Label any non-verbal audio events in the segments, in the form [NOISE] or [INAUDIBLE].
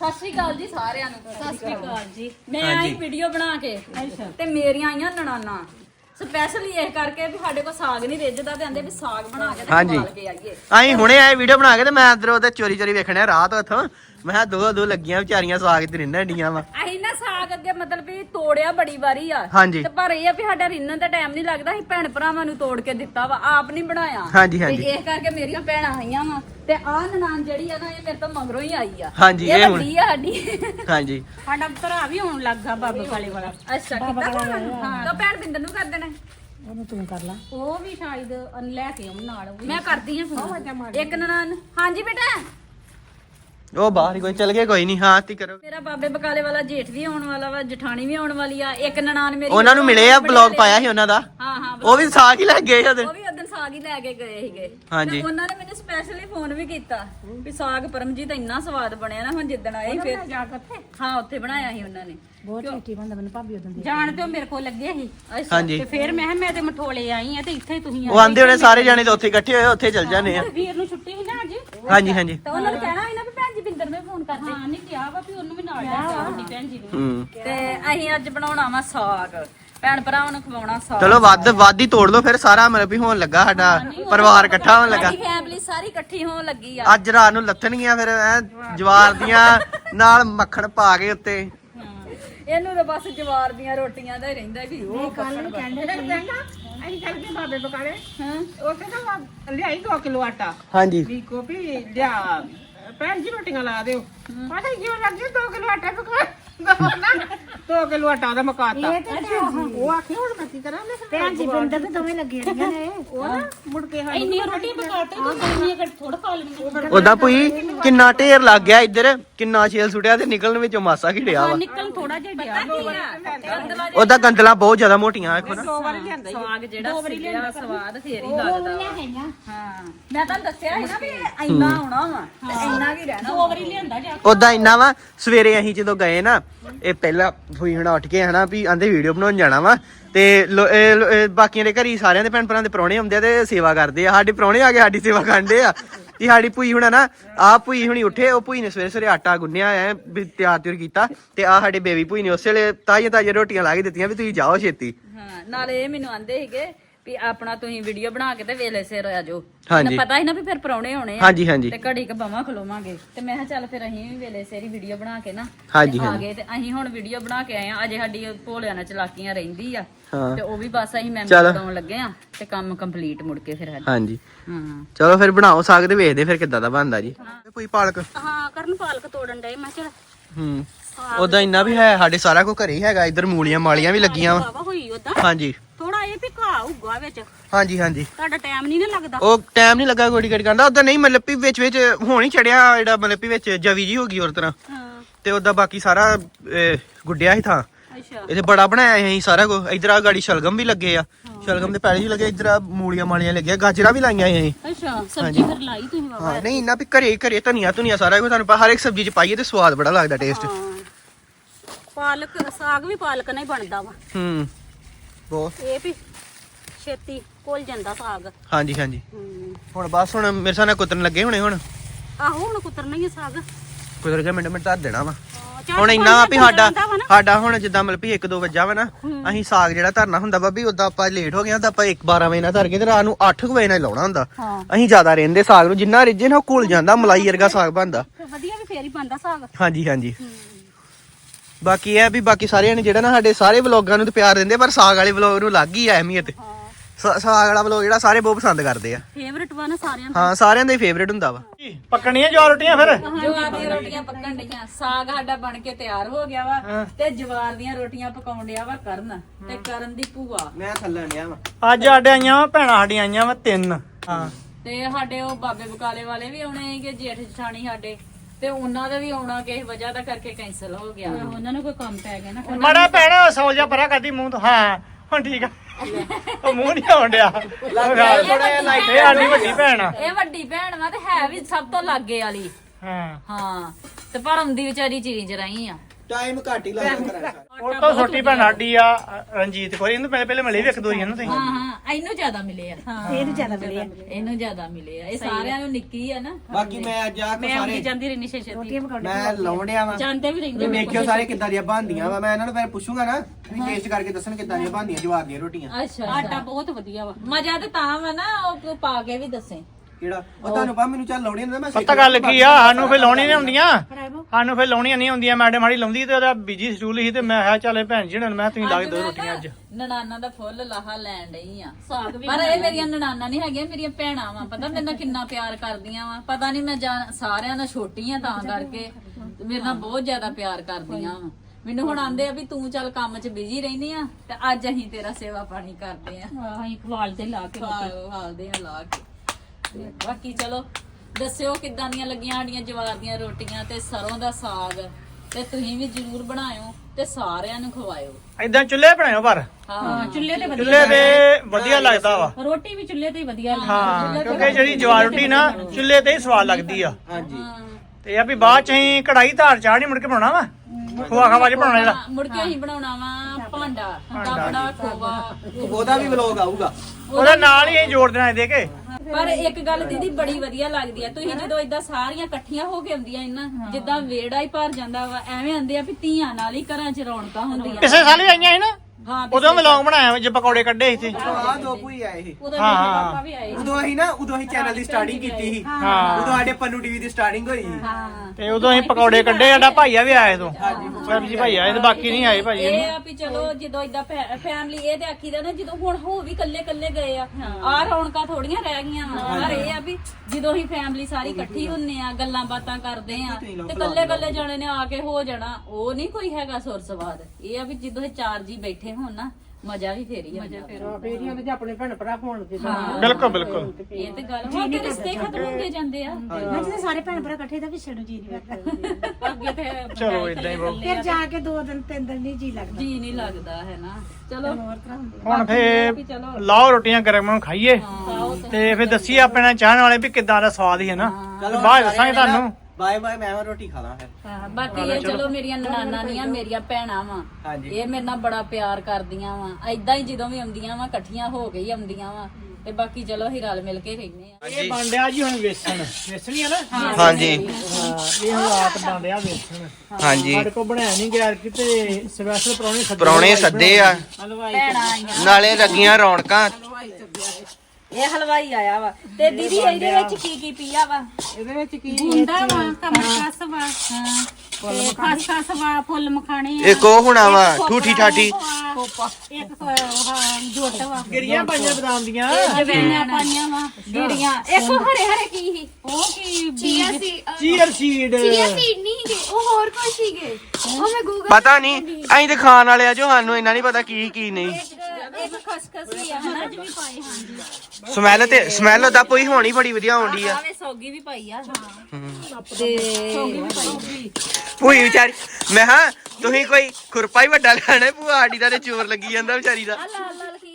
ਸਤਿ ਸ਼੍ਰੀ ਅਕਾਲ ਜੀ ਸਾਰਿਆਂ ਨੂੰ। ਸਤਿ ਸ਼੍ਰੀ ਅਕਾਲ। ਜੀ। ਮੈਂ। ਆਈ ਵੀਡੀਓ ਬਣਾ ਕੇ ਤੇ ਮੇਰੀਆਂ ਆਈਆਂ ਨਣਾਨਾ। ਸਪੈਸ਼ਲੀ ਇਹ ਕਰਕੇ ਵੀ ਸਾਡੇ ਕੋਲ ਸਾਗ ਨਹੀਂ ਰਿੱਝਦਾ ਤੇ ਆਂਦੇ ਵੀ ਸਾਗ ਬਣਾ ਕੇ ਤੇ ਹਾਂਜੀ। ਖਵਾਲ ਕੇ ਆਈਏ। ਅਸੀਂ ਹੁਣੇ ਆਏ ਵੀਡੀਓ ਬਣਾ ਕੇ ਤੇ ਮੈਂ ਅੰਦਰ ਉਹਦੇ ਚੋਰੀ ਚੋਰੀ ਵੇਖਣਿਆ ਰਾਤ ਉੱਥੋਂ। ਮੈਂ ਕਿਹਾ ਦੋ ਦੋ ਲੱਗੀਆਂ ਵਿਚਾਰੀਆਂ ਸਾਗ ਤੇ ਰਿੰਨਾਂ ਡੀਆਂ ਵਾ। ਅਸੀਂ ਨਾ ਸਾਗ ਅੱਗੇ ਮਤਲਬ ਵੀ ਤੋੜਿਆ ਬੜੀ ਵਾਰੀ ਆ। ਹਾਂਜੀ। ਤੇ ਪਰ ਇਹ ਆ ਵੀ ਸਾਡਾ ਰਿੰਨਣ ਦਾ ਟਾਈਮ ਨਹੀਂ ਲੱਗਦਾ ਅਸੀਂ ਭੈਣ ਭਰਾਵਾਂ ਨੂੰ ਤੋੜ ਕੇ ਦਿੱਤਾ ਵਾ ਆਪ ਨਹੀਂ ਬਣਾਇਆ। ਹਾਂਜੀ, ਹਾਂਜੀ। ਤੇ ਇਸ ਕਰਕੇ ਮੇਰੀਆਂ ਭੈਣਾਂ ਆਈਆਂ ਵਾ। ਤੇ ਆਹ ਨਨਾਣ ਜਿਹੜੀ ਆ ਨਾ ਇਹ ਮੇਰੇ ਤੋਂ ਮਗਰੋਂ ਹੀ ਆਈ ਆ। ਹਾਂਜੀ, ਇਹ ਇਹ ਹੁਣ- ਵੱਡੀ ਆ ਸਾਡੀ। ਹਾਂਜੀ। ਸਾਡਾ ਭਰਾ ਵੀ ਹੋਣ ਲੱਗਾ ਬਾਬੇ ਵਾਲੇ ਵਾਲਾ। ਅੱਛਾ ਕਿੱਦਾਂ ਹਾਂ ਤਾਂ ਭੈਣ ਬਿੰਦਰ ਨੂੰ ਕਰ ਦੇਣਾ। ਉਹਨੂੰ ਤੂੰ ਕਰ ਲਾ। ਉਹ ਵੀ ਸ਼ਾਇਦ ਅਨ ਲੈ ਕੇ ਆਉਂ ਨਾਲ। ਮੈਂ ਕਰਦੀ ਆ ਫੋਨ ਇੱਕ ਨਨਾਣ। ਹਾਂਜੀ ਬੇਟਾ। ਉਹ ਬਾਹਰ ਹੀ ਕੋਈ ਚਲ ਗਏ ਕੋਈ ਨਹੀਂ ਹਾਂ ਤੀ ਕਰੋ। ਮੇਰਾ ਬਾਬੇ ਬਕਾਲੇ ਵਾਲਾ ਜੇਠ ਵੀ ਆਉਣ ਵਾਲਾ ਵਾ ਜਠਾਣੀ ਵੀ ਆਉਣ ਵਾਲੀ ਆ ਇੱਕ ਨਨਾਣ ਮੇਰੀ ਉਹਨਾਂ ਨੂੰ ਮਿਲੇ ਆ ਬਲੌਗ ਪਾਇਆ ਸੀ ਉਹਨਾਂ ਦਾ। ਹਾਂ ਹਾਂ ਉਹ ਵੀ ਸਾਗ ਹੀ ਲੱਗ ਗਏ ਉਹਦੇ। ਉਹ ਵੀ ਉਦੋਂ ਸਾਗ ਹੀ ਲੈ ਕੇ ਗਏ ਸੀਗੇ। ਹਾਂਜੀ। ਤੇ ਉਹਨਾਂ ਨੇ ਮੈਨੂੰ ਸਪੈਸ਼ਲੀ ਫੋਨ ਵੀ ਕੀਤਾ ਵੀ ਸਾਗ ਪਰਮਜੀਤ ਇੰਨਾ ਸਵਾਦ ਬਣਿਆ ਨਾ ਹੁਣ ਜਿੱਦਣ ਆਏ ਸੀ ਫਿਰ। ਜਾ ਕੇ ਉੱਥੇ? ਹਾਂ ਉੱਥੇ ਬਣਾਇਆ ਸੀ ਉਹਨਾਂ ਨੇ। ਬਹੁਤ ਟੇਸਟੀ ਬਣਦਾ ਮੈਨੂੰ ਭਾਬੀ ਉਦੋਂ ਦੀ ਜਾਣ ਤੇ ਉਹ ਮੇਰੇ ਕੋਲ ਲੱਗੇ ਸੀ। ਅੱਛਾ। ਹਾਂਜੀ। ਤੇ ਫਿਰ ਮੈਂ ਕਿਹਾ ਮੈਂ ਤੇ ਮਠੋਲੇ ਆਈ ਆ ਤੇ ਇੱਥੇ ਹੀ ਤੁਸੀਂ ਉਹ ਆਂਦੇ ਹੋਣੇ ਸਾਰੇ ਜਾਣੇ ਤਾਂ ਉੱਥੇ ਇਕੱਠੇ ਹੋਏ ਉੱਥੇ ਚੱਲ ਜਾਂਦੇ ਆ। ਵੀਰ ਨੂੰ ਛੁੱਟੀ ਸੀ ਨਾ ਅੱਜ? ਹਾਂਜੀ ਹਾਂਜੀ। ਤਾਂ ਉਹਨਾਂ ਨੂੰ ਕਹਿਣਾ ਬਿੰਦਰ ਨੇ ਫੋਨ ਕਰਦੇ ਹਾਂ ਨਹੀਂ ਕਿਹਾ ਵਾ ਵੀ ਉਹਨੂੰ ਵੀ ਨਾਲ ਲੈ ਕੇ ਆਓ ਵੱਡੀ ਭੈਣ ਜੀ ਨੂੰ। ਹੂੰ। ਤੇ ਅਸੀਂ ਅੱਜ ਬਣਾਉਣਾ ਵਾ ਸਾਗ। ਭੈਣ ਭਰਾਵਾਂ ਨੂੰ ਖਵਾਉਣਾ ਸਾਗ। ਚਲੋ ਵੱਧ ਵੱਧ ਹੀ ਤੋੜ ਲਓ ਫਿਰ ਸਾਰਾ ਮਤਲਬ ਵੀ ਹੋਣ ਲੱਗਾ ਸਾਡਾ ਪਰਿਵਾਰ ਇਕੱਠਾ ਹੋਣ ਲੱਗਾ। ਸਾਡੀ ਫੈਮਿਲੀ ਸਾਰੀ ਇਕੱਠੀ ਹੋਣ ਲੱਗੀ ਆ। ਅੱਜ ਰਾਤ ਨੂੰ ਲੱਥਣਗੀਆਂ ਫਿਰ ਐ ਜਵਾਰ ਦੀਆਂ ਨਾਲ ਮੱਖਣ ਪਾ ਕੇ ਉੱਤੇ। ਇਹਨੂੰ ਤਾਂ ਬਸ ਜਵਾਰ ਦੀਆਂ ਰੋਟੀਆਂ ਦਾ ਹੀ ਰਹਿੰਦਾ ਵੀ ਉਹ ਕੱਲ ਕਹਿੰਦੇ ਅਸੀਂ ਚੱਲ ਗਏ ਬਾਬੇ ਬਕਾਲੇ ਹਾਂ। ਉਹ ਕਹਿੰਦਾ ਲਿਆਈ 2 ਕਿਲੋ ਆਟਾ। ਹਾਂਜੀ। ਵੀ ਕੋਪੀ ਲਿਆ ਭੈਣ ਜੀ ਰੋਟੀਆਂ ਲਾ ਦਿਓ। ਪਤਾ ਕਿਉਂ ਲੱਗ ਗਿਆ 2 ਕਿਲੋ ਆਟਾ ਪਕਾ ਨਾ 2 ਕਿਲੋ ਆਟਾ ਦਾ ਮਕਾਤਾ। ਉਹ ਆਖੀ ਹੁਣ ਮਤੀ ਕਰਾਂ? ਮੈਂ ਭੈਣ ਜੀ ਬੰਦਰ ਤੇ ਦੋਵੇਂ ਲੱਗੇ ਰਹੀਆਂ ਨੇ। ਉਹ ਨਾ ਮੁੜ ਕੇ ਹਾਂ ਇੰਨੀ ਰੋਟੀ ਪਕਾਤੇ ਤੂੰ ਇੰਨੀ ਅਗਰ ਥੋੜਾ ਖਾ ਲੈਣੀ ਉਦਾਂ ਭੁਈ ਕਿੰਨਾ ਢੇਰ ਲੱਗ ਗਿਆ ਇੱਧਰ। ਕਿੰਨਾ ਛੇਲ ਸੁੱਟਿਆ ਤੇ ਨਿਕਲਣ ਵਿੱਚੋਂ ਮਾਸਾ ਖਿੜਿਆ ਵਾ। ਨਿਕਲ ਥੋੜਾ ਜਿਹਾ ਡਿਆ ਉਹਦਾ ਗੰਦਲਾਂ ਬਹੁਤ ਜ਼ਿਆਦਾ ਮੋਟੀਆਂ ਦੇਖੋ ਨਾ। ਦੋ ਵਾਰੀ ਲਿਆਂਦਾ ਸਾਗ ਜਿਹੜਾ ਸਿੱਧਿਆ ਸਵਾਦ ਫੇਰ ਹੀ ਲੱਗਦਾ ਵਾ। ਹਾਂ। ਮੈਂ ਤੁਹਾਨੂੰ ਦੱਸਿਆ ਸੀ ਨਾ ਵੀ ਇਹ ਇੰਨਾ ਆਉਣਾ ਵਾ ਤੇ ਇੰਨਾ ਕੀ ਰਹਿਣਾ ਦੋ ਵਾਰੀ ਲਿਆਂਦਾ ਜਾ ਉਦਾਂ ਇੰਨਾ ਵਾ ਸਵੇਰੇ ਅਸੀਂ ਜਦੋਂ ਗਏ ਨਾ ਇਹ ਪਹਿਲਾਂ ਹੋਈ ਹਣਾ ਉੱਠ ਕੇ ਹਨਾ ਵੀ ਆਂਦੇ ਵੀਡੀਓ ਬਣਾਉਣ ਜਾਣਾ ਵਾ ਤੇ ਬਾਕੀਆਂ ਦੇ ਘਰੀ ਸਾਰਿਆਂ ਦੇ ਭੈਣ ਭਰਾ ਦੇ ਪ੍ਰਾਹੁਣੇ ਆਉਂਦੇ ਆ ਤੇ ਸੇਵਾ ਕਰਦੇ ਆ। ਸਾਡੇ ਪ੍ਰਾਹੁਣੇ ਆ ਕੇ ਸਾਡੀ ਸੇਵਾ ਕਰਦੇ ਆ ਤੇ ਸਾਡੀ ਭੂਈ ਹੁਣਾ ਨਾ ਆ ਭੂਈ ਹੁਣੀ ਉੱਠੇ, ਉਹ ਭੂਈ ਨੇ ਸਵੇਰੇ ਸਵੇਰੇ ਆਟਾ ਗੁੰਨਿਆ ਐ ਤਿਆਰ ਤਿਉਰ ਕੀਤਾ ਤੇ ਆ ਸਾਡੇ ਬੇਬੀ ਭੂਈ ਨੇ ਉਸੇ ਵੇਲੇ ਤਾਜ਼ੀਆਂ ਤਾਜ਼ੀਆਂ ਰੋਟੀਆਂ ਲਾ ਕੇ ਦਿੱਤੀਆਂ ਵੀ ਤੁਸੀਂ ਜਾਓ ਛੇਤੀ। ਹਾਂ, ਨਾਲੇ ਇਹ ਮੈਨੂੰ ਆਂਦੇ ਸੀਗੇ ਵੀ ਆਪਣਾ ਤੁਸੀਂ ਵੀਡੀਓ ਬਣਾ ਕੇ ਤੇ ਵੇਲੇ ਸਿਰ ਆ ਜਾਓ। ਹਾਂਜੀ। ਪਤਾ ਸੀ ਨਾ ਵੀ ਫਿਰ ਪਰੌਣੇ ਆਉਣੇ ਆ ਹਾਂਜੀ ਹਾਂਜੀ। ਤੇ ਘੜੀ ਕ ਬਵਾਂ ਖਲੋਵਾਂਗੇ। ਤੇ ਮੈਂ ਕਿਹਾ ਚੱਲ ਫਿਰ ਅਸੀਂ ਵੀ ਵੇਲੇ ਸਿਰ ਹੀ ਵੀਡੀਓ ਬਣਾ ਕੇ ਨਾ ਹਾਂਜੀ ਆ ਹਾਂਜੀ ਗਏ ਤੇ ਅਸੀਂ ਹੁਣ ਵੀਡੀਓ ਬਣਾ ਕੇ ਆਏ ਆ। ਅਜੇ ਸਾਡੀ ਉਹ ਭੋਲਿਆਂ ਨਾਲ ਚਲਾਕੀਆਂ ਰਹਿੰਦੀ ਆ। ਹਾਂ। ਤੇ ਉਹ ਵੀ ਬਸ ਅਸੀਂ ਮੈਂ ਚੱਲ। ਲਾਉਣ ਲੱਗੇ ਆ ਤੇ ਕੰਮ ਕੰਪਲੀਟ ਮੁੜ ਕੇ ਫਿਰ ਸਾਡਾ ਹਾਂਜੀ। ਹਾਂ। ਚਲੋ ਫਿਰ ਬਣਾਓ ਸਾਗ ਤੇ ਵੇਖਦੇ ਫਿਰ ਕਿੱਦਾਂ ਦਾ ਬਣਦਾ ਜੀ। ਕੋਈ ਪਾਲਕ? ਹਾਂ ਕਰਨ ਪਾਲਕ ਤੋੜਨ ਡਏ ਮੈਂ ਚਲ ਹੂੰ। ਉਦਾਂ ਇੰਨਾ ਵੀ ਹੈ ਸਾਡੇ ਸਾਰਾ ਕੁਝ ਘਰੇ ਹੀ ਹੈਗਾ। ਇੱਧਰ ਮੂਲੀਆਂ ਮਾਲੀਆਂ ਵੀ ਲੱਗੀਆਂ ਵਾ। ਵਾਵਾ ਹੋਈ ਉਦਾਂ ਹਾਂਜੀ। ਵੀ ਵਿੱਚ। ਹਾਂਜੀ ਹਾਂਜੀ। ਤੁਹਾਡਾ ਟਾਈਮ ਨਹੀਂ ਨਾ ਲੱਗਦਾ। ਉਹ ਟਾਈਮ ਨਹੀਂ ਲੱਗਾ ਗੋਡੀ ਗੜੀ ਕਰਦਾ ਉਦਾਂ ਨਹੀਂ ਮਤਲਬ ਵੀ ਵਿੱਚ ਵਿੱਚ ਹੁਣ ਹੀ ਚੜਿਆ ਜਿਹੜਾ ਮਤਲਬ ਵੀ ਵਿੱਚ ਜਵੀ ਜੀ ਹੋ ਗਈ ਹੋਰ ਤਰ੍ਹਾਂ। ਹਾਂ। ਤੇ ਉਦਾਂ ਬਾਕੀ ਸਾਰਾ ਅਹ, ਗੁੱਡਿਆ ਹੀ ਥਾਂ। ਅੱਛਾ। ਇੱਥੇ ਬੜਾ ਬਣਾਇਆ ਅਸੀਂ ਸਾਰਾ ਕੁਝ ਇਧਰ ਆ ਗਾੜੀ ਸ਼ਲਗਮ ਵੀ ਲੱਗੇ ਆ। ਸ਼ਲਗਮ ਦੇ ਪੈਲੇ ਹੀ ਲੱਗੇ ਇਧਰ ਆ ਮੂਲੀਆਂ ਮਾਲੀਆਂ ਲੱਗੀਆਂ ਗਾਜਰਾਂ ਵੀ ਲਾਈਆਂ ਅਸੀਂ। ਅੱਛਾ ਸਬਜ਼ੀ ਫਿਰ ਲਾਈ ਤੁਸੀਂ ਵਾਵਾ ਹਾਂ ਨਹੀਂ ਇੰਨਾ ਵੀ ਘਰੇ ਘਰੇ ਧਨੀਆ ਧੁਨੀਆ ਸਾਰਾ ਕੁਝ ਤੁਹਾਨੂੰ ਪਤਾ ਹਰ ਇੱਕ ਸਬਜ਼ੀ ਚ ਪਾਈਏ ਤੇ ਸਵਾਦ ਬੜਾ ਲੱਗਦਾ ਟੇਸਟ ਹਾਂ। ਪਾਲਕ ਸਾਗ ਵੀ ਪਾਲਕ ਨਾਲ ਹੀ ਬਣਦਾ ਵਾ। ਹੂੰ। ਬਹੁਤ। ਇਹ ਵੀ ਛੇਤੀ ਘੁਲ ਜਾਂਦਾ ਸਾਗ। ਹਾਂਜੀ ਹਾਂਜੀ। ਹੂੰ। ਹੁਣ ਬਸ ਹੁਣ ਮੇਰੇ ਸਾਹ ਨਾਲ ਕੁੱਤਰਨ ਲੱਗੇ ਹੋਣੇ ਹੁਣ। ਆਹੋ ਹੁਣ ਕੁਤਰਨਾ ਹੀ ਆ ਸਾਗ। ਕੁਦਰ ਕੇ ਮਿੰਟ ਮਿੰਟ ਧਰ ਦੇਣਾ ਵਾ। ਹਾਂ, ਹੁਣ ਇੰਨਾ ਵੀ ਸਾਡਾ ਵਾ ਨਾ। ਸਾਡਾ ਹੁਣ ਜਿੱਦਾਂ ਮਤਲਬ ਵੀ 1-2 ਵਜਾ ਵਾ ਨਾ ਅਸੀਂ ਸਾਗ ਜਿਹੜਾ ਧਰਨਾ ਹੁੰਦਾ ਵਾ ਵੀ ਉਦਾਂ ਆਪਾਂ ਲੇਟ ਹੋ ਗਏ ਤਾਂ ਆਪਾਂ 1-12 ਵਜੇ ਨਾਲ ਧਰ ਕੇ ਤੇ ਰਾਤ ਨੂੰ 8 ਵਜੇ ਨਾਲ ਲਾਉਣਾ ਹੁੰਦਾ। ਹਾਂ। ਅਸੀਂ ਜ਼ਿਆਦਾ ਰਹਿੰਦੇ ਸਾਗ ਨੂੰ ਜਿੰਨਾ ਰਿੱਝੇ ਨਾ ਉਹ ਘੁਲ ਜਾਂਦਾ ਮਲਾਈ ਵਰਗਾ ਸਾਗ ਬਣਦਾ। ਫਿਰ ਵਧੀਆ ਵੀ ਫੇਰ ਹੀ ਬਣਦਾ ਸਾਗ। ਹਾਂਜੀ ਹਾਂਜੀ। ਬਾਕੀ ਇਹ ਆ ਵੀ ਬਾਕੀ ਸਾਰਿਆਂ ਨੇ ਜਿਹੜਾ ਨਾ ਸਾਡੇ ਸਾਰੇ ਵਲੌਗਾਂ ਨੂੰ ਤੇ ਪਿਆਰ ਦਿੰਦੇ ਪਰ ਸਾਗ ਵਾਲੇ ਵਲੌਗ ਨੂੰ ਲੱਗ ਹੀ ਆ ਅਹਿਮੀਅਤ। ਹਾਂ। ਸਾ- ਸਾਗ ਵਾਲਾ ਵਲੌਗ ਜਿਹੜਾ ਸਾਰੇ ਬਹੁਤ ਪਸੰਦ ਕਰਦੇ ਆ। ਫੇਵਰਟ ਵਾ ਨਾ ਸਾਰਿਆਂ ਦਾ। ਹਾਂ ਸਾਰਿਆਂ ਦਾ ਹੀ ਫੇਵਰੇਟ ਹੁੰਦਾ ਵਾ। ਪੱਕਣੀਆਂ ਜੋ ਰੋਟੀਆਂ ਫਿਰ? ਜਵਾਰ ਦੀਆਂ ਰੋਟੀਆਂ ਪੱਕਣ ਡੀਆਂ ਸਾਗ ਸਾਡਾ ਬਣ ਕੇ ਤਿਆਰ ਹੋ ਗਿਆ ਵਾ ਤੇ ਜਵਾਰ ਦੀਆਂ ਰੋਟੀਆਂ ਪਕਾਉਣ ਡਿਆ ਵਾ ਕਰਨ ਤੇ ਕਰਨ ਦੀ ਭੂਆ। ਮੈਂ ਥੱਲੇ ਡਿਆ ਵਾ। ਅੱਜ ਸਾਡੇ ਆਈਆਂ ਵਾ ਭੈਣਾਂ ਸਾਡੀਆਂ ਆਈਆਂ ਵਾ ਤਿੰਨ। ਹਾਂ। ਤੇ ਸਾਡੇ ਉਹ ਬਾਬੇ ਬਕਾਲੇ ਵਾਲੇ ਵੀ ਆਉਣੇ ਸੀਗੇ ਜੇਠ ਜਠਾਣੀ ਸਾਡੇ। ਤੇ ਉਹਨਾਂ ਦਾ ਵੀ ਆਉਣਾ ਕਿਸੇ ਵਜ੍ਹਾ ਦਾ ਕਰਕੇ ਕੈਨਸਲ ਹੋ ਗਿਆ। ਉਹਨਾਂ ਨੂੰ ਕੋਈ ਕੰਮ ਪੈ ਗਿਆ ਨਾ। ਮੜਾ ਭੈਣ ਸੌ ਜਾ ਪਰਾ ਕਰਦੀ ਮੂੰਹ ਤੋਂ। ਹਾਂ। ਹੁਣ ਠੀਕ ਆ। ਉਹ ਮੂੰਹ ਨਹੀਂ ਆਉਣ ਡਿਆ। ਇਹ ਸਾਡੀ ਵੱਡੀ ਭੈਣ ਆ। ਇਹ ਵੱਡੀ ਭੈਣ ਵਾ ਤੇ ਹੈ ਵੀ ਸਭ ਤੋਂ ਲਾਗੇ ਵਾਲੀ। ਹਾਂ। ਹਾਂ। ਤੇ ਪਰ ਆਉਂਦੀ ਵਿਚਾਰੀ ਚੀਜ਼ ਰਹੀ ਆ। ਟਾਈਮ ਘੱਟ ਹੀ ਲੱਗਦਾ ਕਰਾਂ ਉਹ ਤੋਂ ਛੋਟੀ ਭੈਣ ਸਾਡੀ ਆ ਰਣਜੀਤ ਕੋਲ ਇਹਨੂੰ ਪਹਿਲੇ ਪਹਿਲੇ ਮਿਲੇ ਵੀ ਇੱਕ ਦੋ ਹੀ ਹਨ ਤੁਸੀਂ। ਹਾਂ ਹਾਂ ਇਹਨੂੰ ਜ਼ਿਆਦਾ ਮਿਲੇ ਆ। ਇਹਨੂੰ ਜ਼ਿਆਦਾ ਮਿਲਿਆ ਇਹਨੂੰ ਜ਼ਿਆਦਾ ਮਿਲੇ ਆ। ਇਹ ਸਾਰਿਆਂ ਨੂੰ ਨਿੱਕੀ ਆ ਨਾ। ਬਾਕੀ ਮੈਂ ਅੱਜ ਆ ਕੇ ਮੈਂ ਆਉਂਦੀ ਸਾਰੇ ਜਾਂਦੀ ਰਹਿਣੀ ਛੇ ਰੋਟੀਆਂ ਪਕਾਉਣ ਮੈਂ ਲਾਉਂਦਿਆ ਵਾਂ। ਜਾਂਦੇ ਵੀ ਰਹਿੰਦੇ ਤੇ ਵੇਖਿਓ ਸਾਰੇ ਕਿੱਦਾਂ ਦੀਆਂ ਬਣਦੀਆਂ ਵਾ। ਮੈਂ ਇਹਨਾਂ ਨੂੰ ਫਿਰ ਪੁੱਛੂੰਗਾ ਨਾ ਵੀ ਟੇਸਟ ਕਰਕੇ ਦੱਸਣ ਕਿੱਦਾਂ ਦੀਆਂ ਬਣਦੀਆਂ ਜਵਾਰ ਦੀਆਂ ਰੋਟੀਆਂ। ਅੱਛਾ। ਆਟਾ ਬਹੁਤ ਵਧੀਆ ਵਾ। ਮਜ਼ਾ ਤੇ ਤਾਂ ਵਾ ਨਾ ਉਹ ਪਾ ਕੇ ਵੀ ਦੱਸੇ। ਕਿਹੜਾ? ਉਹ ਤੁਹਾਨੂੰ ਪਾ ਮੈਨੂੰ ਚੱਲ ਲਾਉਣੀ ਹੁੰਦਾ ਮੈਂ ਪਤਾ ਗੱਲ ਕੀ ਆ ਸਾਨੂੰ ਫੇ ਲਾਉਣੀ ਨਹੀਂ ਆਉਂਦੀਆਂ ਸਾਨੂੰ ਫੇ ਲਾਉਣੀਆਂ ਨਹੀਂ ਆਉਂਦੀਆਂ ਮੈਡਮ ਮਾੜੀ ਲਾਉਂਦੀ ਤੇ ਉਹਦਾ ਬੀਜੀ ਸਟੂਲ ਸੀ ਤੇ ਮੈਂ ਕਿਹਾ ਚੱਲ ਭੈਣ ਜੀ ਨੂੰ ਮੈਂ ਕਿਹਾ ਤੁਸੀਂ ਲਾ ਕੇ ਦੋ ਰੋਟੀਆਂ ਅੱਜ। ਨਨਾਨਾ ਦਾ ਫੁੱਲ ਲਾਹਾ ਲੈਣ ਡਈ ਆ। ਸਾਗ ਵੀ ਪਰ ਇਹ ਮੇਰੀਆਂ ਨਨਾਨਾ ਨਹੀਂ ਹੈਗੀਆਂ ਮੇਰੀਆਂ ਭੈਣਾਂ ਵਾ। ਪਤਾ ਮੇਰੇ ਨਾਲ ਕਿੰਨਾ ਪਿਆਰ ਕਰਦੀਆਂ ਵਾ। ਪਤਾ ਨਹੀਂ ਮੈਂ ਸਾਰਿਆਂ ਨਾਲ ਛੋਟੀ ਆ ਤਾਂ ਕਰਕੇ ਮੇਰੇ ਨਾਲ ਬਹੁਤ ਜ਼ਿਆਦਾ ਪਿਆਰ ਕਰਦੀਆਂ ਵਾ। ਮੈਨੂੰ ਹੁਣ ਆਂਦੇ ਆ ਵੀ ਤੂੰ ਚੱਲ ਕੰਮ 'ਚ ਬਿਜ਼ੀ ਰਹਿਨੀ ਆ ਤੇ ਅੱਜ ਅਸੀਂ ਤੇਰਾ ਸੇਵਾ ਪਾਣੀ ਕਰਦੇ ਆ। ਅਸੀਂ ਖਵਾਲ ਤੇ ਲਾ ਕੇ ਹਾਲਦੇ ਆ ਲਾ ਕੇ। ਬਾਕੀ ਚਲੋ ਦੱਸਿਓ ਕਿੱਦਾਂ ਦੀਆਂ ਲੱਗੀਆਂ ਸਾਡੀਆਂ ਜਵਾਰ ਦੀਆਂ ਰੋਟੀਆਂ ਤੇ ਸਰੋਂ ਦਾ ਸਾਗ। ਤੇ ਤੁਸੀਂ ਵੀ ਜਰੂਰ ਬਣਾਇਓ ਤੇ ਸਾਰਿਆਂ ਨੂੰ ਖਵਾਇਓ। ਇਦਾਂ ਚੁੱਲ੍ਹੇ ਬਣਾਇਓ ਪਰ ਹਾਂ। ਚੁੱਲ੍ਹੇ ਤੇ ਵਧੀਆ ਚੁੱਲ੍ਹੇ ਤੇ ਵਧੀਆ ਲੱਗਦਾ ਵਾ। ਰੋਟੀ ਵੀ ਚੁੱਲ੍ਹੇ ਤੇ ਹੀ ਵਧੀਆ ਲੱਗਦੀ। ਹਾਂ ਕਿਉਂਕਿ ਜਿਹੜੀ ਜਵਾਰ ਰੋਟੀ ਨਾ ਚੁੱਲ੍ਹੇ ਤੇ ਹੀ ਸਵਾਦ ਲੱਗਦੀ ਆ। ਹਾਂਜੀ। ਤੇ ਆ ਵੀ ਬਾਅਦ ਚ ਅਸੀਂ ਕੜਾਈ ਧਾਰ ਚਾੜ ਨਹੀਂ ਮੁੜ ਕੇ ਬਣਾਉਣਾ ਵਾ? ਖਵਾ ਖਵਾ ਚ ਬਣਾਉਣਾ ਇਹਦਾ? ਹਾਂ, ਮੁੜ ਕੇ ਅਸੀਂ ਬਣਾਉਣਾ ਵਾ ਭਾਂਡਾ। ਟਾਪੜਾ ਖੋਵਾ ਉਹਦਾ ਵੀ ਵਲੌਗ ਆਊਗਾ। ਉਹਦੇ ਨਾਲ ਹੀ ਅਸੀਂ ਜੋੜ ਦੇਣਾ ਇਹਦੇ ਕੇ। ਪਰ ਇੱਕ ਗੱਲ ਦੀਦੀ ਬੜੀ ਵਧੀਆ ਲੱਗਦੀ ਆ। ਤੁਸੀਂ ਜਦੋਂ ਇਦਾਂ ਸਾਰੀਆਂ ਇਕੱਠੀਆਂ ਹੋ ਕੇ ਆਉਂਦੀਆਂ ਇਹਨਾਂ ਜਿੱਦਾਂ ਵੇੜਾ ਹੀ ਭਰ ਜਾਂਦਾ ਵਾ ਐਵੇਂ ਆਂਦੇ ਆ ਵੀ ਧੀਆਂ ਨਾਲ ਹੀ ਘਰਾਂ 'ਚ ਰੌਣਕਾਂ ਹੁੰਦੀਆਂ। ਪਿਛਲੇ ਸਾਲ ਵੀ ਆਈਆਂ ਸੀ ਨਾ? ਹਾਂ ਉਦੋਂ ਵਲੌਗ ਬਣਾਇਆ ਜੇ ਪਕੌੜੇ ਕੱਢੇ ਸੀ ਆ ਦੋ ਭੂਈ ਆਏ ਸੀ। ਉਹਦਾ ਹਾਂ, ਮੇਰੇ ਹਾਂ। ਪਾਪਾ ਵੀ ਆਏ ਉਦੋਂ ਅਸੀਂ ਨਾ ਉਦੋਂ ਅਸੀਂ ਚੈਨਲ ਦੀ ਸਟਾਰਟਿੰਗ ਕੀਤੀ ਸੀ। ਹਾਂ। ਉਦੋਂ ਸਾਡੇ ਪੰਨੂ ਟੀਵੀ ਦੀ ਸਟਾਰਟਿੰਗ ਹੋਈ ਸੀ। ਹਾਂ। ਤੇ ਉਦੋਂ ਅਸੀਂ ਪਕੌੜੇ ਕੱਢੇ ਸਾਡਾ ਭਾਈਆ ਵੀ ਆਇਆ ਤੋਂ ਸਬਜੀ ਭਾਈਆ ਆਏ ਤੇ ਬਾਕੀ ਨਹੀਂ ਆਏ ਭਾਈ ਇਹ ਆ ਵੀ ਚਲੋ ਜਦੋਂ ਇਦਾਂ ਫੈਮਿਲੀ ਇਹ ਤੇ ਆਖੀਦਾ ਨਾ ਜਦੋਂ ਹੁਣ ਹੋ ਵੀ ਕੱਲੇ ਕੱਲੇ ਗਏ ਆ ਆ ਰੌਣਕਾਂ ਥੋੜੀਆਂ ਰਹਿ ਗਈਆਂ ਵਾ। ਪਰ ਇਹ ਆ ਵੀ ਜਦੋਂ ਅਸੀਂ ਫੈਮਿਲੀ ਸਾਰੀ ਇਕੱਠੀ ਹੁੰਨੇ ਆ ਗੱਲਾਂ ਬਾਤਾਂ ਕਰਦੇ ਆ ਤੇ ਕੱਲੇ ਕੱਲੇ ਜਾਣੇ ਨੇ ਆ ਕੇ ਹੋ ਜਾਣਾ ਉਹ ਨਹੀਂ ਕੋਈ ਹੈਗਾ ਸੁਰ ਸਵਾਦ ਇਹ ਆ ਵੀ ਜਦੋਂ ਇਹ ਚਾਰ ਜੀ ਬੈਠੇ ਹੋਣ ਨਾ ਮਜ਼ਾ ਵੀ ਫੇਰ ਹੀ ਆਉਂਦਾ ਫੇਰੀਆਂ ਦੇ ਆਪਣੇ ਭੈਣ ਭਰਾ ਹੋਣ ਦੇ ਬਿਲਕੁਲ ਬਿਲਕੁਲ। ਇਹ ਤੇ ਗੱਲ ਹੁਣ ਤੇ ਰਿਸ਼ਤੇ ਖਤਮ ਹੁੰਦੇ ਜਾਂਦੇ। ਆ। ਮੈਂ ਜਿਹਦੇ ਸਾਰੇ ਭੈਣ ਭਰਾ ਇਕੱਠੇ ਦਾ ਵੀ ਛੱਡੋ ਜੀ ਨਹੀਂ ਕਰਦਾ। ਅੱਗੇ ਤੇ [LAUGHS] ਚਲੋ ਇਦਾਂ ਹੀ ਬੋ ਫਿਰ ਜਾ ਕੇ ਦੋ ਦਿਨ ਤਿੰਨ ਦਿਨ ਨਹੀਂ ਜੀ ਲੱਗਦਾ। ਜੀ ਨਹੀਂ ਲੱਗਦਾ ਹੈ ਨਾ। ਚਲੋ। ਹੁਣ ਫੇ ਲਾਓ ਰੋਟੀਆਂ ਗਰਮ ਨੂੰ ਖਾਈਏ ਤੇ ਫੇ ਦੱਸੀਏ ਆਪਣੇ ਚਾਹਣ ਵਾਲੇ ਵੀ ਕਿੱਦਾਂ ਦਾ ਸਵਾਦ ਹੀ ਹੈ ਨਾ। ਬਾਅਦ ਦੱਸਾਂਗੇ ਤੁਹਾਨੂੰ। ਬਾਏ ਬਾਏ ਮੈਂ ਹੁਣ ਰੋਟੀ ਖਾ ਲਾਂ ਫਿਰ। ਹਾਂ, ਬਾਕੀ ਇਹ ਚਲੋ। ਮੇਰੀਆਂ ਨਨਾਨਾ ਨੀਆਂ ਮੇਰੀਆਂ ਭੈਣਾਂ ਵਾ। ਹਾਂਜੀ। ਇਹ ਮੇਰੇ ਨਾਲ ਬੜਾ ਪਿਆਰ ਕਰਦੀਆਂ ਵਾ। ਐਦਾਂ ਹੀ ਜਦੋਂ ਵੀ ਆਉਂਦੀਆਂ ਵਾ ਇਕੱਠੀਆਂ ਹੋ ਕੇ ਹੀ ਆਉਂਦੀਆਂ ਵਾ। ਤੇ ਬਾਕੀ ਚਲੋ ਅਸੀਂ ਰਲ ਮਿਲ ਕੇ ਰਹਿੰਦੇ ਆ। ਇਹ ਬੰਡਿਆ ਜੀ ਹੁਣ ਵੇਸਣ। ਵੇਸਣ ਹੀ ਆ ਨਾ? ਹਾਂਜੀ। ਹਾਂ ਇਹ ਹੁਣ ਆਪ ਬੰਡਿਆ ਵੇਸਣ। ਹਾਂਜੀ। ਸਾਡੇ ਕੋ ਬਣਾਇਆ ਨਹੀਂ ਗਿਆ ਕਿਤੇ ਸਪੈਸ਼ਲ ਪਰੌਣੇ ਸੱਦੇ ਪਰੌਣੇ ਸੱਦੇ ਆ। ਹਲਵਾਈ ਭੈਣਾਂ ਆਈਆਂ। ਨਾਲੇ ਲੱਗੀਆਂ ਰੌਣਕਾਂ। ਇਹ ਹਲਵਾਈ ਆਇਆ ਵਾ। ਤੇ ਦੀਦੀ ਇਹਦੇ ਵਿੱਚ ਕੀ ਕੀ ਪੀਆ ਵਾ? ਇਹਦੇ ਵਿੱਚ ਕੀ ਹੁੰਦਾ ਵਾ? ਕਮਰ ਕਸ ਵਾ। ਤੇ ਖਸ ਖਸ ਵਾ ਫੁੱਲ ਮਖਾਣੇ ਆ। ਇੱਕ ਉਹ ਹੋਣਾ ਵਾ ਠੂਠੀ ਠਾਠੀ। ਇੱਕ ਹਾਂ ਜੋਟ ਵਾ। ਗਿਰੀਆਂ ਪਾਈਆਂ ਬਦਾਮ ਦੀਆਂ? ਜਵੈਣਾਂ ਪਾਈਆਂ ਵਾ ਜਿਹੜੀਆਂ। ਇੱਕ ਹਰੇ ਹਰੇ ਕੀ ਸੀ? ਉਹ ਕੀ ਚੀਆ ਸੀ ਚੀਅਰ ਸੀਡ। ਚੀਆ ਸੀਡ ਨਹੀਂ ਸੀਗੇ ਉਹ ਹੋਰ ਕੁਝ ਸੀਗੇ। ਉਹ ਮੈਂ ਗੂਗਲ ਪਤਾ ਨਹੀਂ ਅਸੀਂ ਤੇ ਖਾਣ ਵਾਲੇ ਆ ਜੋ ਸਾਨੂੰ ਇੰਨਾ ਨਹੀਂ ਪਤਾ ਕੀ ਕੀ ਨਹੀਂ। ਇੱਕ ਖਸਖਸ ਵੀ ਆ ਹਨਾ? ਵੀ ਪਾਏ ਹਾਂ ਸਮੈਲ ਤੇ ਸਮੈਲ ਉਹਦਾ ਕੋਈ ਹੋਣੀ ਬੜੀ ਵਧੀਆ ਆਉਂਦੀ ਆ। ਆਵੇ ਸੌਗੀ ਵੀ ਪਾਈ ਆ। ਤੇ ਸੌਗੀ ਵੀ ਪਾਈ ਭੂਈ ਵਿਚਾਰੀ ਮੈਂ ਹਾਂ ਤੁਸੀਂ ਕੋਈ ਖੁਰਪਾ ਹੀ ਵੱਡਾ ਲੈਣਾ ਭੂਆ ਸਾਡੀ ਦਾ ਤੇ ਚੋਰ ਲੱਗੀ ਜਾਂਦਾ ਵਿਚਾਰੀ ਦਾ। ਲਾਲ ਲਾਲ ਕੀ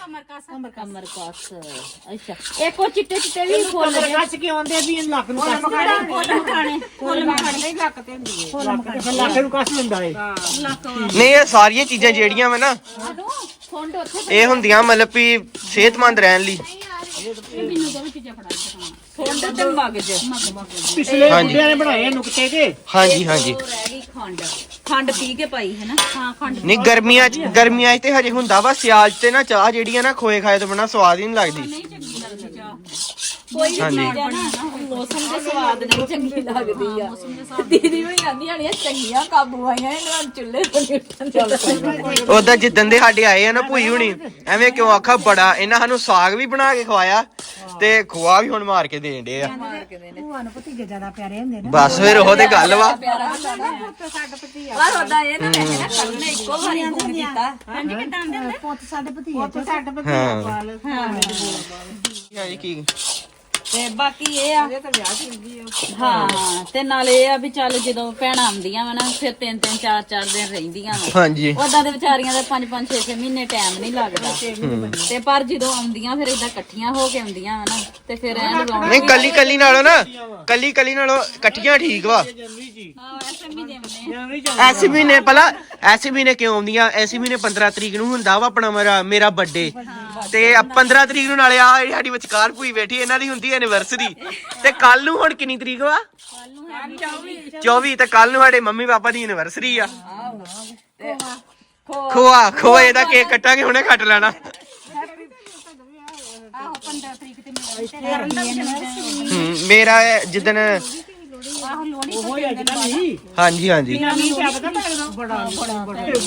ਆ ਕਮਰ ਕਸ ਕਮਰ ਕਾਸ। ਅੱਛਾ ਇੱਕ ਉਹ ਚਿੱਟੇ ਚਿੱਟੇ ਵੀ ਫੁੱਲ ਜਿਹੇ ਕੱਸ ਕੇ ਆਉਂਦੇ ਆ ਵੀ ਇਹ ਲੱਕ ਨੂੰ ਕੱਸ ਫੁੱਲ ਮਖਾਣੇ ਫੁੱਲ ਮਖਾਣੇ। ਨਹੀਂ ਲੱਕ ਤੇ ਹੁੰਦੀ ਹੈ। ਫਿਰ ਲੱਕ ਨੂੰ ਕੱਸ ਲੈਂਦਾ ਏ ਨਹੀਂ ਇਹ ਸਾਰੀਆਂ ਚੀਜ਼ਾਂ ਜਿਹੜੀਆਂ ਵਾ ਨਾ ਇਹ ਹੁੰਦੀਆਂ ਮਤਲਬ ਵੀ ਸਿਹਤਮੰਦ ਰਹਿਣ ਲਈ। ਮੈਨੂੰ ਦੋ ਚੀਜ਼ਾਂ ਫੜਾਈ ਫੁੰਡ ਤੇ ਮਗਜ ਪਿਛਲੇ ਬੁੱਢਿਆਂ ਨੇ ਬਣਾਏ ਆ ਨੁਕਤੇ ਕੇ ਹਾਂਜੀ ਹਾਂਜੀ। ਉਹ ਰਹਿ ਗਈ ਖੰਡ। ਖੰਡ ਪੀ ਕੇ ਪਾਈ ਹੈ ਨਾ? ਹਾਂ ਖੰਡ ਨਹੀਂ ਗਰਮੀਆਂ ਚ ਗਰਮੀਆਂ ਚ ਤੇ ਹਜੇ ਹੁੰਦਾ ਵਾ ਸਿਆਲ ਚ ਤੇ ਨਾ ਚਾਹ ਜਿਹੜੀ ਆ ਨਾ ਖੋਏ ਖਾਏ ਤੋਂ ਬਿਨਾ ਸਵਾਦ ਹੀ ਨਹੀਂ ਲੱਗਦੀ। ਨਹੀਂ ਚੰਗੀ ਕੋਈ ਵੀ ਹਾਂਜੀ। ਚੀਜ਼ ਆ ਨਾ ਮੌਸਮ ਦੇ ਸਵਾਦ ਨਾਲ ਚੰਗੀ ਲੱਗਦੀ ਆ। ਦੀਦੀ ਵੀ ਆਂਦੀਆਂ ਆਣੀਆਂ ਚੰਗੀਆਂ ਕਾਬੂ ਆਈਆਂ ਇਹਨਾਂ ਨੂੰ ਚੁੱਲ੍ਹੇ ਤੋਂ ਨੀ ਉੱਠਣ ਚੱਲ ਉਦਾਂ ਜਿੱਦਣ ਦੇ ਸਾਡੇ ਆਏ ਆ ਨਾ ਭੂਈ ਹੁਣੀ ਐਵੇਂ ਕਿਉਂ ਆਖਾ ਬੜਾ ਇਹਨਾਂ ਸਾਨੂੰ ਸਾਗ ਵੀ ਬਣਾ ਕੇ ਖਵਾਇਆ ਤੇ ਖਵਾ ਵੀ ਹੁਣ ਮਾਰ ਕੇ ਦੇਣ ਡੇ ਆ। ਭੂਆ ਨੂੰ ਭਤੀਜੇ ਜ਼ਿਆਦਾ ਪਿਆਰੇ ਹੁੰਦੇ ਨੇ। ਬਸ ਫਿਰ ਉਹ ਤੇ ਗੱਲ ਵਾ। ਪੁੱਤ ਸਾਡਾ ਭਤੀਜਾ। ਪਰ ਉਹਦਾ ਇਹ ਨਾ ਵੈਸੇ ਨਾ ਕੱਲ ਨੇ ਇੱਕੋ ਵਾਰੀ ਫੋਨ ਕੀਤਾ। ਹਾਂਜੀ ਕਿਦਾਂ ਦੇ ਪੁੱਤ ਸਾਡੇ ਭਤੀਜੇ ਪੁੱਤ ਸਾਡੇ ਹਾਂ। ਹਾਂ। ਜੀ ਕੀ? ਤੇ ਬਾਕੀ ਇਹ ਆ। ਹਾਂ ਤੇ ਨਾਲ ਇਹ ਆ ਵੀ ਚੱਲ ਜਦੋਂ ਭੈਣਾਂ ਆਉਂਦੀਆਂ ਵਾ ਨਾ ਫਿਰ ਤਿੰਨ ਤਿੰਨ ਚਾਰ ਚਾਰ ਦਿਨ ਰਹਿੰਦੀਆਂ ਵਾ। ਹਾਂਜੀ। ਉਦਾਂ ਦੇ ਵਿਚਾਰੀਆਂ ਦਾ 5 5 6 6 ਮਹੀਨੇ ਟਾਈਮ ਨਹੀਂ ਲੱਗਦਾ। ਤੇ ਪਰ ਜਦੋਂ ਆਉਂਦੀਆਂ ਫਿਰ ਇਦਾਂ ਇਕੱਠੀਆਂ ਹੋ ਕੇ ਆਉਂਦੀਆਂ ਵਾ ਨਾ ਤੇ ਫਿਰ ਐਂ ਨਹੀਂ ਕੱਲੀ ਕੱਲੀ ਨਾਲੋਂ ਨਾ ਕੱਲੀ ਕੱਲੀ ਨਾਲੋਂ ਇਕੱਠੀਆਂ ਠੀਕ ਵਾ। ਹਾਂ। ਐਸੇ ਮਹੀਨੇ ਆਉਂਦੇ ਐਸੀ ਮਹੀਨੇ ਪਹਿਲਾਂ ਐਸੀ ਮਹੀਨੇ ਕਿਉਂ ਆਉਂਦੀਆਂ? ਐਸੀ ਮਹੀਨੇ 15 ਤਰੀਕ ਨੂੰ ਹੁੰਦਾ ਵਾ ਆਪਣਾ ਮੇਰਾ ਮੇਰਾ ਬਰਥਡੇ ਤੇ ਆ 15 ਤਰੀਕ ਨੂੰ ਨਾਲੇ ਆ ਜਿਹੜੀ ਸਾਡੀ ਵਿਚਕਾਰ ਭੂਈ ਬੈਠੀ ਇਹਨਾਂ ਦੀ ਹੁੰਦੀ ਐਨੀਵਰਸਰੀ ਤੇ ਕੱਲ ਨੂੰ ਹੁਣ ਕਿੰਨੀ ਤਰੀਕ ਵਾ? 24 ਤੇ ਕੱਲ ਨੂੰ ਸਾਡੇ ਮੰਮੀ ਪਾਪਾ ਦੀ ਐਨੀਵਰਸਰੀ ਆ। ਖੋਆ ਖੋਏ ਦਾ ਕੇਕ ਕੱਟਾਂਗੇ ਹੁਣੇ ਕੱਟ ਲੈਣਾ। ਹੂੰ ਮੇਰਾ ਜਿੱਦਨ ਹਾਂਜੀ ਹਾਂਜੀ।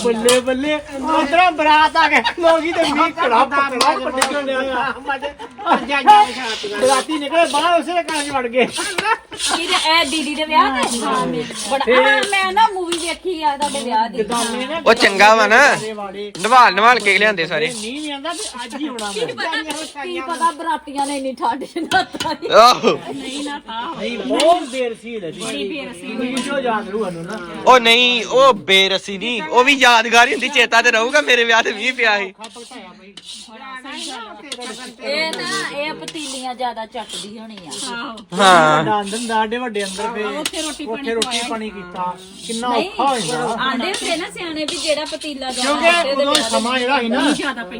ਬੱਲੇ ਬੱਲੇ ਉਧਰੋਂ ਬਰਾਤ ਆ ਗਏ ਲੋਗੀ ਤੇ ਮੀਂਹ ਕੜਾ ਪਕੜਾ ਪੱਟੇ ਡਿਆ ਬਰਾਤੀ ਨਿਕਲੇ ਬਾਹਰ ਉਸੇ ਘਰ ਚ ਵੜ ਗਏ। ਕੀ ਇਹ ਦੀਦੀ ਦੇ ਵਿਆਹ ਤੇ? ਬੜਾ ਹਾਂ, ਮੈਂ ਨਾ ਮੂਵੀ ਵੇਖੀ ਆ ਤੁਹਾਡੇ ਵਿਆਹ ਦੀ। ਉਹ ਚੰਗਾ ਵਾ ਨਾ। ਨਵਾਲ ਨਵਾਲ ਕੇ ਲਿਆਂਦੇ ਸਾਰੇ। ਨਹੀਂ ਵੀ ਆਂਦਾ ਵੀ ਅੱਜ ਹੀ ਹੋਣਾ ਵਾ। ਕੀ ਪਤਾ ਬਰਾਤੀਆਂ ਨੇ ਇੰਨੀ ਠੰਡ ਚ ਨਾਤਾ ਨੀ। ਆਹੋ। ਨਹੀਂ ਬਹੁਤ ਦੇਰ ਸੀ ਲੱਗੀ ਬੜੀ ਦੇਰ ਸੀ ਜੋ ਯਾਦ ਰੂ ਸਾਨੂੰ ਨਾ। ਉਹ ਨਹੀਂ ਉਹ ਬੇਰਸੀ ਨਹੀਂ ਉਹ ਵੀ ਯਾਦਗਾਰ ਹੀ ਹੁੰਦੀ ਚੇਤਾ ਤੇ ਰਹੂਗਾ ਮੇਰੇ ਵਿਆਹ ਤੇ ਵੀ ਪਿਆ ਸੀ। ਇਹ ਨਾ ਇਹ ਪਤੀਲੀਆਂ ਜ਼ਿਆਦਾ ਚੱਕਦੀ ਹੋਣੀ ਆ। ਹਾਂ। ਅੰਦਰ ਦਾਡੇ ਵੱਡੇ ਅੰਦਰ ਫੇ ਉੱਥੇ ਰੋਟੀ ਪਾਣੀ ਕੀਤਾ। ਕਿੰਨਾ ਔਖਾ ਹੋ ਜਾਂਦਾ। ਆਂਦੇ ਹੁੰਦੇ ਨਾ ਸਿਆਣੇ ਵੀ ਜਿਹੜਾ ਪਤੀਲਾ ਜ਼ਿਆਦਾ ਕਿਉਂਕਿ ਉਹਦੇ ਉਦੋਂ ਵਿਆਹ ਦੇ ਸਮਾਂ ਜਿਹੜਾ ਸੀ ਨਾ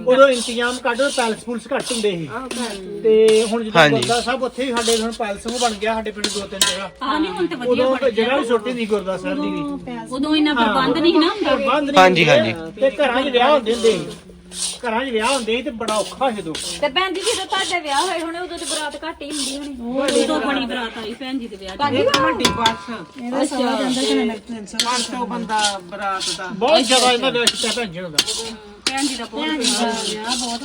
ਉਦੋਂ ਇੰਤਜ਼ਾਮ ਕੱਢੋ ਪੈਲਸ ਪੁਲਸ ਘੱਟ ਹੁੰਦੇ ਸੀ। ਤੇ ਹੁਣ ਜਦੋਂ ਹਾਂਜੀ। ਗੁਰਦਾ ਸਾਹਿਬ ਉੱਥੇ ਹੀ ਸਾਡੇ ਹੁਣ ਪੈਲਸ ਨੂੰ ਬਣ ਗਿਆ ਸਾਡੇ ਪਿੰਡ ਦੋ ਤਿੰਨ ਜਗ੍ਹਾ। ਹਾਂ ਨਹੀਂ ਹੁਣ ਤੇ ਵਧੀਆ ਉਦੋਂ ਜਗ੍ਹਾ ਵੀ ਛੋਟੀ ਸੀ ਗੁਰਦਾ ਸਾਹਿਬ ਦੀ ਵੀ। ਉਦੋਂ ਇੰਨਾ ਪ੍ਰਬੰਧ ਨਹੀਂ ਨਾ ਹੁੰਦਾ। ਪ੍ਰਬੰਧ ਨਹੀਂ ਹਾਂਜੀ, ਹੁੰਦੇ। ਹਾਂਜੀ। ਤੇ ਘਰਾਂ 'ਚ ਵਿਆਹ ਹੁੰਦੇ ਹੁੰਦੇ ਸੀ। ਘਰਾਂ 'ਚ ਵਿਆਹ ਹੁੰਦੇ ਸੀ ਤੇ ਬੜਾ ਔਖਾ ਸੀ ਉਦੋਂ। ਤੇ ਭੈਣ ਜੀ ਜਦੋਂ ਤੁਹਾਡੇ ਵਿਆਹ ਹੋਏ ਹੋਣੇ ਉਦੋਂ ਤੇ ਬਰਾਤ ਘੱਟ ਹੀ ਹੁੰਦੀ ਹੋਣੀ। ਉਦੋਂ ਬੜੀ ਬਰਾਤ ਆਈ ਭੈਣ ਜੀ ਦੇ ਵਿਆਹ ਦੀ। ਵੱਡੀ ਬੱਸ। ਇਹਦਾ ਸਵਾ ਜਾਂਦਾ 500 ਬੰਦਾ ਬਰਾਤ ਦਾ। ਬਹੁਤ ਜ਼ਿਆਦਾ ਇਹਨਾਂ ਦੇ ਵਿੱਚ ਭੈਣ ਜੀ ਹੁੰਦਾ ਭੈਣ ਜੀ ਦਾ ਬਹੁਤ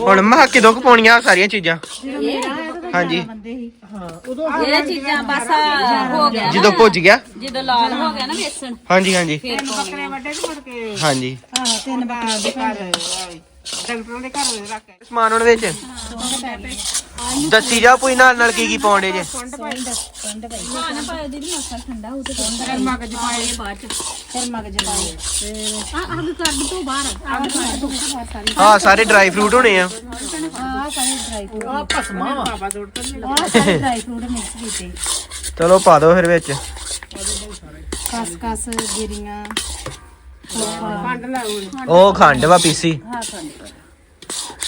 ਹੁਣ ਮਾ ਕਿਦੋਂ ਕੁ ਪਾਉਣੀਆਂ ਸਾਰੀਆਂ ਚੀਜ਼ਾਂ? ਹਾਂਜੀ। ਹਾਂ ਉਦੋਂ ਇਹ ਚੀਜ਼ਾਂ ਬਸ ਹੋ ਗਿਆ ਜਦੋਂ ਭੁੱਜ ਗਿਆ। ਜਦੋਂ ਲਾਲ ਹੋ ਗਿਆ ਨਾ ਵੇਸਣ ਹਾਂਜੀ ਹਾਂਜੀ। ਫਿਰ ਬੱਕਰੇ ਵੱਡੇ ਤੇ ਮੁੜ ਕੇ ਹਾਂਜੀ। ਹਾਂ ਤਿੰਨ ਬੱਕਰੇ ਦੇ ਘਰ ਡਾਕਟਰਾਂ ਦੇ ਘਰ ਰੱਖ ਕੇ। ਸਮਾਨ ਉਹਨਾਂ ਵਿੱਚ। ਦੱਸੀ ਜਾ ਕੋਈ ਨਾਲ ਨਾਲ ਕੀ ਕੀ ਪਾਉਂਦੇ ਜੇ? ਹੋ ਤੇ ਮਗਜ ਪਾਏ। ਬਾਅਦ ਚ ਫਿਰ ਮਗਜ ਪਾਏ। ਆ ਅੱਗ ਕੱਢ ਤੋਂ ਬਾਹਰ। ਅੱਗ ਕੱਢ ਤੋਂ ਬਾਹਰ। ਹਾਂ ਸਾਰੇ ਡਰਾਈ ਫਰੂਟ ਹੋਣੇ ਆ। ਵਾ। ਚਲੋ ਪਾ ਦਿਓ ਫਿਰ ਵਿੱਚ। ਕਸ ਕਸ ਗਿਰੀਆਂ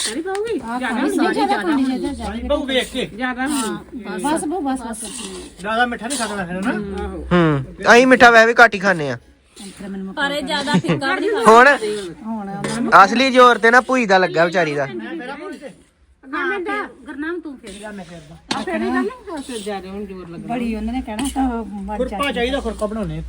ਖੰਡ ਲਾਉਣ ਉਹ ਖੰਡ ਵਾ ਪੀਸੀ ਬਹੁ ਵੇਖ ਕੇ। ਜ਼ਿਆਦਾ ਬਸ ਬੋ ਬਸ ਬਸ। ਜ਼ਿਆਦਾ ਮਿੱਠਾ ਨਹੀਂ ਖਾਣਾ ਫਿਰ ਨਾ ਹੂੰ ਅਸੀਂ ਮਿੱਠਾ ਵੈ ਵੀ ਘੱਟ ਹੀ ਖਾਂਦੇ ਆ। ਪਰ ਇਹ ਜ਼ਿਆਦਾ ਫਿੱਕਾ ਵੀ ਨਹੀਂ ਹੁਣ ਅਸਲੀ ਜ਼ੋਰ ਤੇ ਨਾ ਭੂਈ ਦਾ ਲੱਗਾ ਵਿਚਾਰੀ ਦਾ। ਗਰਨਾਮ ਤੂੰ ਫੇਰ। ਜ਼ਿਆਦਾ ਹੁਣ ਜ਼ੋਰ ਲੱਗਾ ਬੜੀ ਉਹਨਾਂ ਨੇ ਕਹਿਣਾ ਤਾਂ ਖੁਰਪਾ ਚਾਹੀਦਾ ਖੁਰਪਾ ਬਣਾਉਣੇ